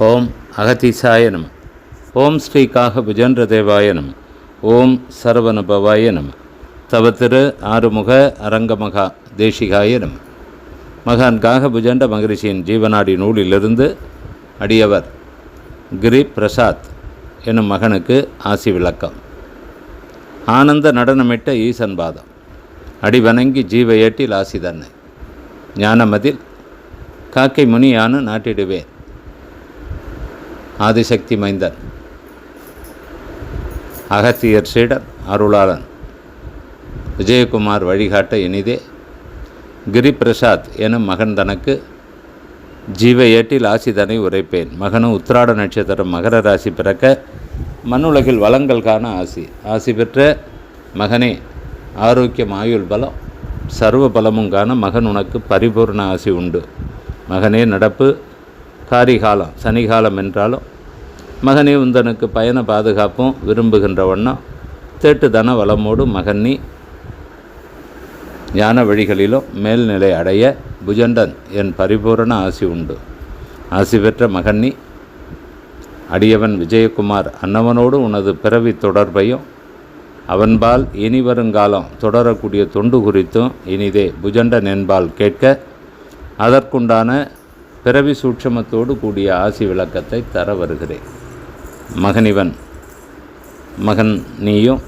ஓம் அகதீசாய நம. ஓம் ஸ்ரீ காக புஜேந்திர தேவாய நம. ஓம் சரவணபவாய நம. தவ திரு ஆறுமுக அரங்கமகா தேசிகாய நம. மகான் காக புஜண்ட மகரிஷியின் ஜீவனாடி நூலிலிருந்து அடியவர் கிரி பிரசாத் எனும் மகனுக்கு ஆசி விளக்கம். ஆனந்த நடனமிட்ட ஈசன் பாதம். அடி வணங்கி ஜீவ ஏட்டில் ஆசி தன்னை. ஞானமதில் காக்கை முனியானு நாட்டிடுவேன். ஆதிசக்தி மைந்தன் அகத்தியர் சீடர் அருளாளன். விஜயகுமார் வழிகாட்ட இனிதே கிரி பிரசாத் எனும் மகன் தனக்கு ஜீவ ஏட்டில் ஆசிதனை உரைப்பேன். மகனும் உத்திராட நட்சத்திரம் மகர ராசி பிறக்க மண்ணுலகில் வளங்கள் காண ஆசி. ஆசி பெற்ற மகனே ஆரோக்கியம் ஆயுள் பலம் சர்வ பலமும் காண மகன் உனக்கு பரிபூர்ண ஆசி உண்டு. மகனே நடப்பு காரிகாலம் சனிகாலம் என்றாலும் மகனே உந்தனுக்கு பயண பாதுகாப்பும் விரும்புகின்ற வண்ணம் தேட்டு தன வளமோடு மகன்னி ஞான வழிகளிலும் மேல்நிலை அடைய புஜண்டன் என் பரிபூரண ஆசி உண்டு. ஆசி பெற்ற மகன்னி அடியவன் விஜயகுமார் அன்னவனோடு உனது பிறவி தொடர்பையும் அவன்பால் இனி வருங்காலம் தொடரக்கூடிய தொண்டு குறித்தும் இனிதே புஜண்டன் என்பால் கேட்க அதற்குண்டான பிறவி சூட்சமத்தோடு கூடிய ஆசி விளக்கத்தை தர வருகிறேன். மகனிவன் மகன் நீயும்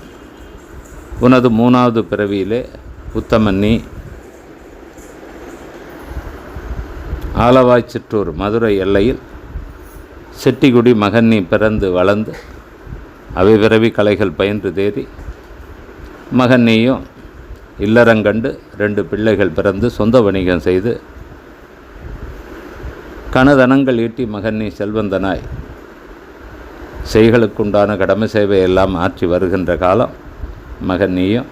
உனது மூணாவது பிறவியிலே உத்தமன் நீ. ஆலவாய்ச்சிற்றூர் மதுரை எல்லையில் செட்டிகுடி மகன் நீ பிறந்து வளர்ந்து அவை பிறவி கலைகள் பயின்று தேறி மகன் நீயும் இல்லறங்கண்டு ரெண்டு பிள்ளைகள் பிறந்து சொந்த வணிகம் செய்து கனதனங்கள் ஈட்டி மகன் நீ செல்வந்தனாய். செய்களுக்குண்டான கடமை சேவையெல்லாம் ஆற்றி வருகின்ற காலம் மகன் நீயும்.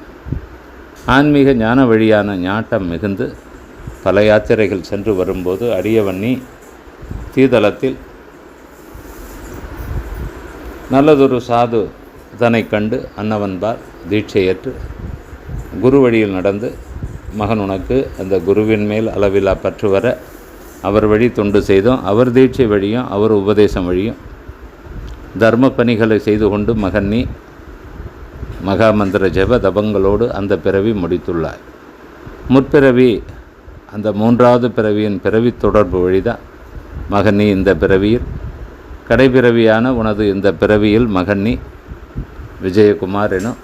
ஆன்மீக ஞான வழியான ஞாட்டம் மிகுந்து பல யாத்திரைகள் சென்று வரும்போது அடியவண்ணி தீதளத்தில் நல்லதொரு சாது தன்னை கண்டு அன்னவன்பார் தீட்சையற்று குரு வழியில் நடந்து மகன் உனக்கு அந்த குருவின் மேல் அளவிலா பற்று வர அவர் வழி தொண்டு செய்தோம் அவர் தீட்சை வழியும் அவர் உபதேசம் வழியும். தர்ம பணிகளை செய்து கொண்டு மகன் நீ மகாமந்திர ஜெப தபங்களோடு அந்த பிறவி முடித்துள்ளாய். முற்பிறவி அந்த மூன்றாவது பிறவியின் பிறவி தொடர்பு வழிதான் மகன் நீ இந்த பிறவியில். கடைப்பிறவியான உனது இந்த பிறவியில் மகன் நீ விஜயகுமார் எனும்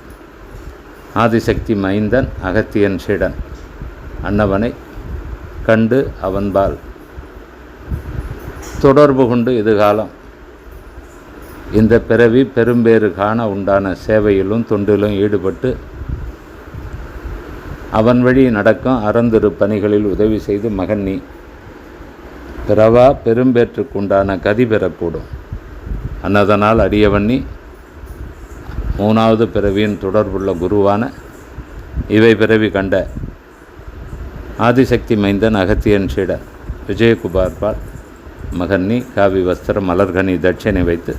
ஆதிசக்தி மைந்தன் அகத்தியன் சீடன் அன்னவனை கண்டு அவன்பால் தொடர்பு கொண்டு இதுகாலம் இந்த பிறவி பெரும்பேறு காண உண்டான சேவையிலும் தொண்டிலும் ஈடுபட்டு அவன் வழி நடக்கும் அறந்திரு பணிகளில் உதவி செய்து மகன் நீ. பிறவா பெரும்பேற்றுக்குண்டான கதி பெறக்கூடும். அன்னதனால் அடியவண்ணி மூணாவது பிறவியின் தொடர்புள்ள குருவான இவை பிறவி கண்ட. ஆதிசக்தி மைந்தன் அகத்தியன் சீடன் விஜயகுமார்பால் மகன்னி காவி வஸ்திரம் மலர்கனி தட்சிணை வைத்து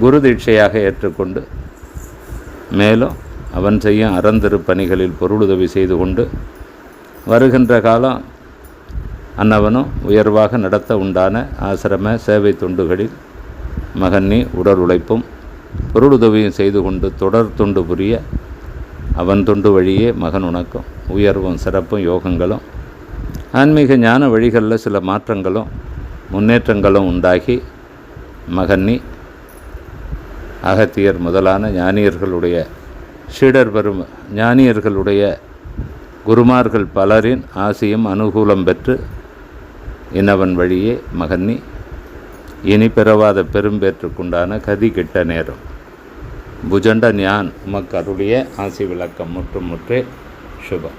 குரு தீட்சையாக ஏற்றுக்கொண்டு மேலும் அவன் செய்யும் அறந்திரு பணிகளில் பொருளுதவி செய்து கொண்டு வருகின்ற காலம் அன்னவனும் உயர்வாக நடத்த உண்டான ஆசிரம சேவை தொண்டுகளில் மகன்னி உடல் உழைப்பும் பொருளுதவியும் செய்து கொண்டு தொடர் தொண்டு புரிய அவன் தொண்டு வழியே மகன் உனக்கும் உயர்வும் சிறப்பும் யோகங்களும் ஆன்மீக ஞான வழிகளில் சில மாற்றங்களும் முன்னேற்றங்களும் உண்டாகி மகன்னி அகத்தியர் முதலான ஞானியர்களுடைய ஷீடர் பெரும் ஞானியர்களுடைய குருமார்கள் பலரின் ஆசியும் அனுகூலம் பெற்று இன்னவன் வழியே மகன்னி இனி பிறவாத பெரும்பேற்றுக்குண்டான கதி கிட்ட நேரம். புஜண்ட ஞான் உமக்கு அருளிய ஆசி விளக்கம் முற்றும் முற்றே சுபம்.